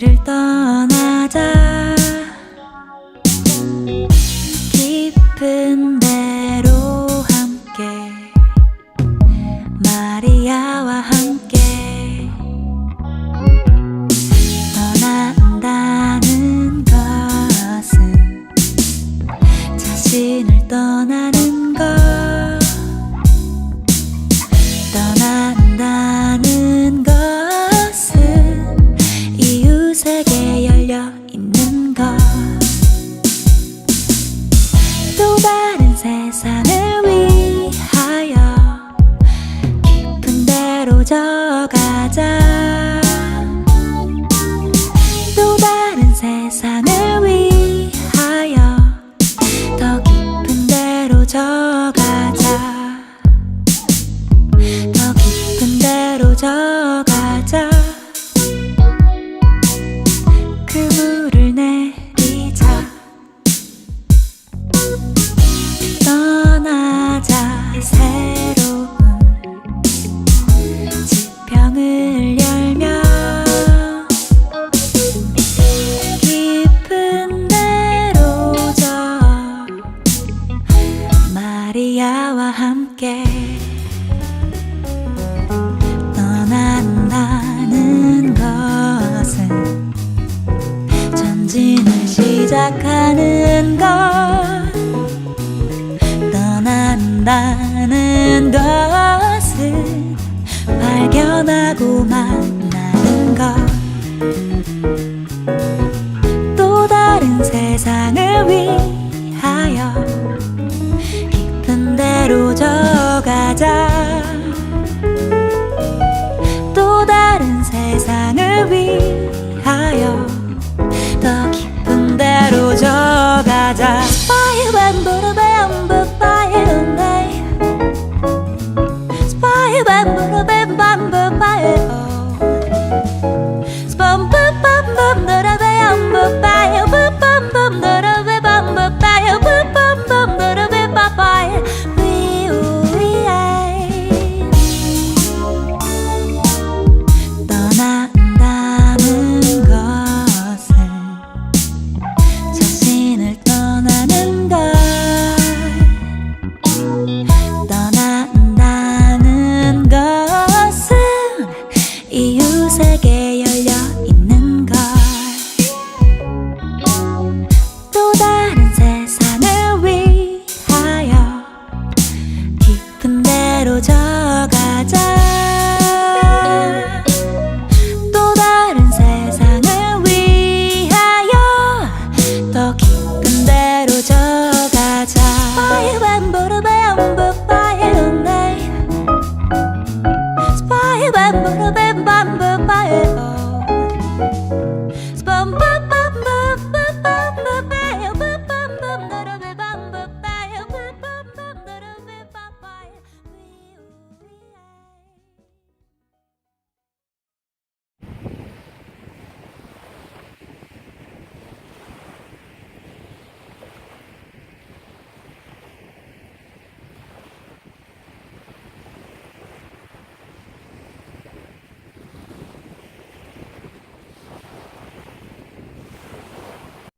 길을 떠나자. 깊은 대로 함께 마리아와 함께. 떠난다는 것은 자신을 떠나는 다른 세상을 그야와 함께. 떠난다는 것은 전진을 시작하는 것. 떠난다 찾아 또 다른 세상을 위하여 더 깊은 데로 져가자.